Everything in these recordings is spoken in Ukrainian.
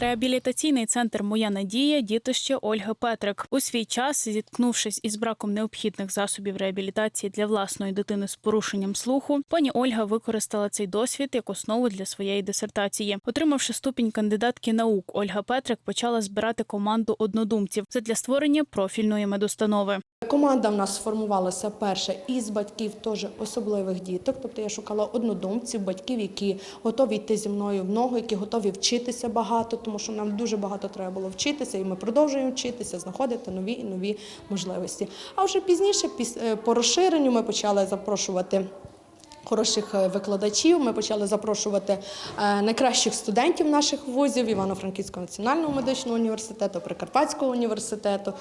Реабілітаційний центр Моя надія дітище Ольги Петрик. У свій час, зіткнувшись із браком необхідних засобів реабілітації для власної дитини з порушенням слуху, пані Ольга використала цей досвід як основу для своєї дисертації. Отримавши ступінь кандидатки наук, Ольга Петрик почала збирати команду однодумців задля створення профільної медустанови. Команда в нас сформувалася перша із батьків теж особливих діток. Тобто я шукала однодумців, батьків, які готові йти зі мною в ногу, які готові вчитися багато, тому що нам дуже багато треба було вчитися, і ми продовжуємо вчитися, знаходити нові і нові можливості. А вже пізніше, е, по розширенню, ми почали запрошувати. Хороших е, викладачів ми почали запрошувати е, найкращих студентів наших вузів Івано-Франківського національного медичного університету, Прикарпатського університету.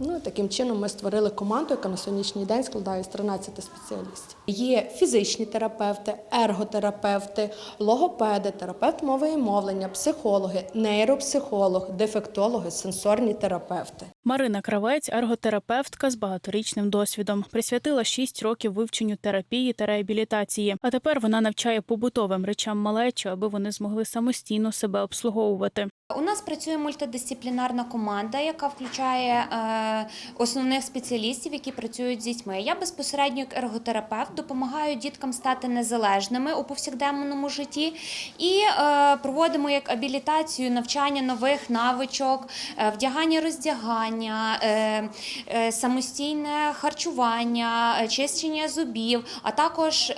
Ну таким чином ми створили команду, яка на сьогоднішній день складає з 13 спеціалістів. Є фізичні терапевти, ерготерапевти, логопеди, терапевт мови і мовлення, психологи, нейропсихолог, дефектологи, сенсорні терапевти. Марина Кравець, ерготерапевтка з багаторічним досвідом, присвятила 6 років вивченню терапії та реабілітації. А тепер вона навчає побутовим речам малечі, аби вони змогли самостійно себе обслуговувати. У нас працює мультидисциплінарна команда, яка включає е, основних спеціалістів, які працюють з дітьми. Я безпосередньо як ерготерапевт допомагаю діткам стати незалежними у повсякденному житті і е, проводимо як абілітацію навчання нових навичок, е, вдягання роздягання, е, е, самостійне харчування, е, чищення зубів, а також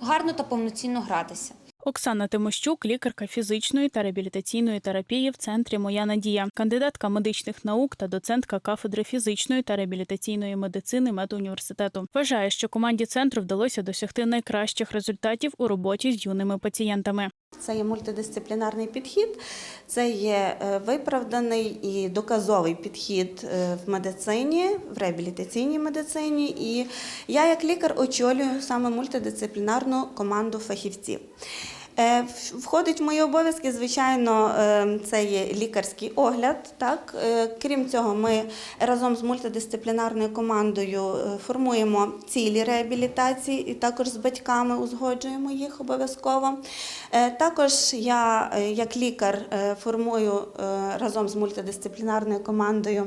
гарно та повноцінно гратися. Оксана Тимощук, лікарка фізичної та реабілітаційної терапії в центрі Моя надія, кандидатка медичних наук та доцентка кафедри фізичної та реабілітаційної медицини медуніверситету. Вважає, що команді центру вдалося досягти найкращих результатів у роботі з юними пацієнтами. Це є мультидисциплінарний підхід, це є е, виправданий і доказовий підхід е, в медицині, в реабілітаційній медицині. І я, як лікар, очолюю саме мультидисциплінарну команду фахівців. Е, Входить в мої обов'язки, звичайно, е, це є лікарський огляд. Так? Е, Крім цього, ми разом з мультидисциплінарною командою формуємо цілі реабілітації і також з батьками узгоджуємо їх обов'язково. Також я, як лікар, формую разом з мультидисциплінарною командою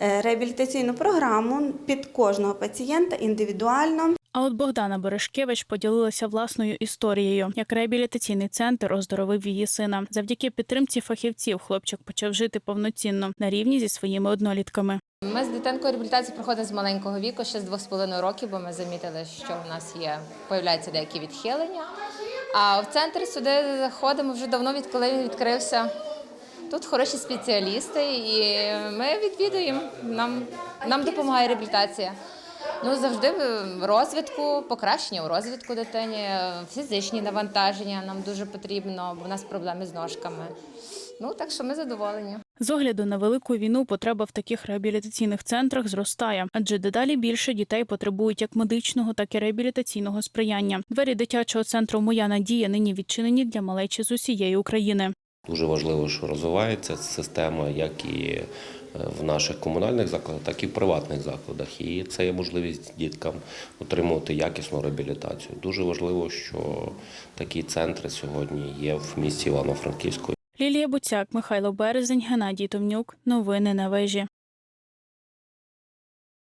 реабілітаційну програму під кожного пацієнта індивідуально. А от Богдана Берешкевич поділилася власною історією, як реабілітаційний центр оздоровив її сина. Завдяки підтримці фахівців хлопчик почав жити повноцінно на рівні зі своїми однолітками. Ми з дитинкою реабілітацію проходимо з маленького віку, ще з 2,5 років, бо ми замітили, що в нас є появляються деякі відхилення. А в центр сюди заходимо вже давно, відколи він відкрився. Тут хороші спеціалісти, і ми відвідуємо. Нам, нам допомагає реабілітація. Ну, завжди в розвитку, покращення у розвитку дитині, фізичні навантаження нам дуже потрібно, бо в нас проблеми з ножками. Ну, так що ми задоволені. З огляду на велику війну потреба в таких реабілітаційних центрах зростає, адже дедалі більше дітей потребують як медичного, так і реабілітаційного сприяння. Двері дитячого центру Моя надія нині відчинені для малечі з усієї України. Дуже важливо, що розвивається система як і в наших комунальних закладах, так і в приватних закладах. І це є можливість діткам отримувати якісну реабілітацію. Дуже важливо, що такі центри сьогодні є в місті Івано-Франківську. Лілія Буцяк, Михайло Березень, Геннадій Томнюк. Новини на вежі.